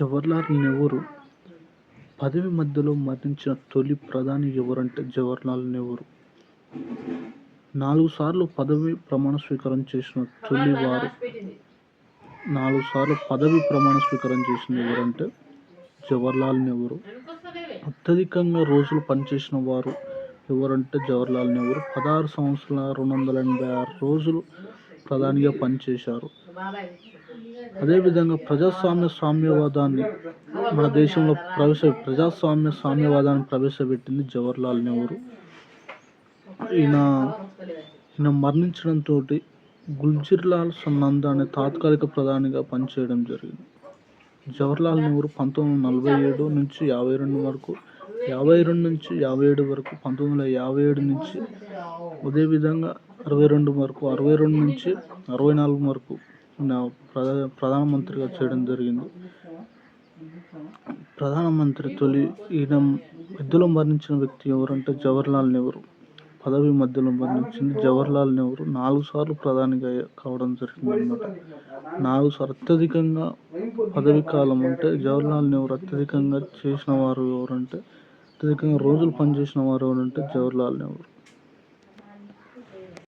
జవహర్లాల్ నెహ్రూ పదవి మధ్యలో మరణించిన తొలి ప్రధాని ఎవరంటే జవహర్లాల్ నెహ్రూ. నాలుగు సార్లు పదవి ప్రమాణ స్వీకారం చేసిన తొలి వారు నాలుగు సార్లు పదవి ప్రమాణ స్వీకారం చేసిన ఎవరంటే జవహర్లాల్ నెహ్రూ. అత్యధికంగా రోజులు పనిచేసిన వారు ఎవరంటే జవహర్లాల్ నెహ్రూ. పదహారు సంవత్సరాల రెండు వందల ఎనభై ఆరు రోజులు ప్రధానిగా పనిచేశారు. అదేవిధంగా ప్రజాస్వామ్య సామ్యవాదాన్ని మన దేశంలో ప్రవేశ ప్రజాస్వామ్య సామ్యవాదాన్ని ప్రవేశపెట్టింది జవహర్లాల్ నెహ్రూ. ఈయన ఈయన మరణించడంతో గుల్జిర్లాల్ సన్నంద అనే తాత్కాలిక ప్రధానిగా పనిచేయడం జరిగింది. జవహర్లాల్ నెహ్రూ పంతొమ్మిది వందల నలభై ఏడు నుంచి యాభై రెండు వరకు యాభై రెండు నుంచి యాభై ఏడు వరకు పంతొమ్మిది వందల యాభై ఏడు నుంచి అదేవిధంగా అరవై రెండు వరకు అరవై రెండు నుంచి అరవై నాలుగు వరకు నా ప్రధా ప్రధానమంత్రిగా చేయడం జరిగింది. ప్రధానమంత్రి తొలి ఈయన మధ్యలో మరణించిన వ్యక్తి ఎవరంటే జవహర్లాల్ నెహ్రూ. పదవి మధ్యలో మరణించింది జవహర్లాల్ నెహ్రూ. నాలుగు సార్లు ప్రధానిగా కావడం జరిగింది అనమాట నాలుగు సార్లు అత్యధికంగా పదవి కాలం అంటే జవహర్లాల్ నెహ్రూ అత్యధికంగా చేసిన వారు ఎవరంటే అత్యధికంగా రోజులు పనిచేసిన వారు ఎవరంటే జవహర్లాల్ నెహ్రూ.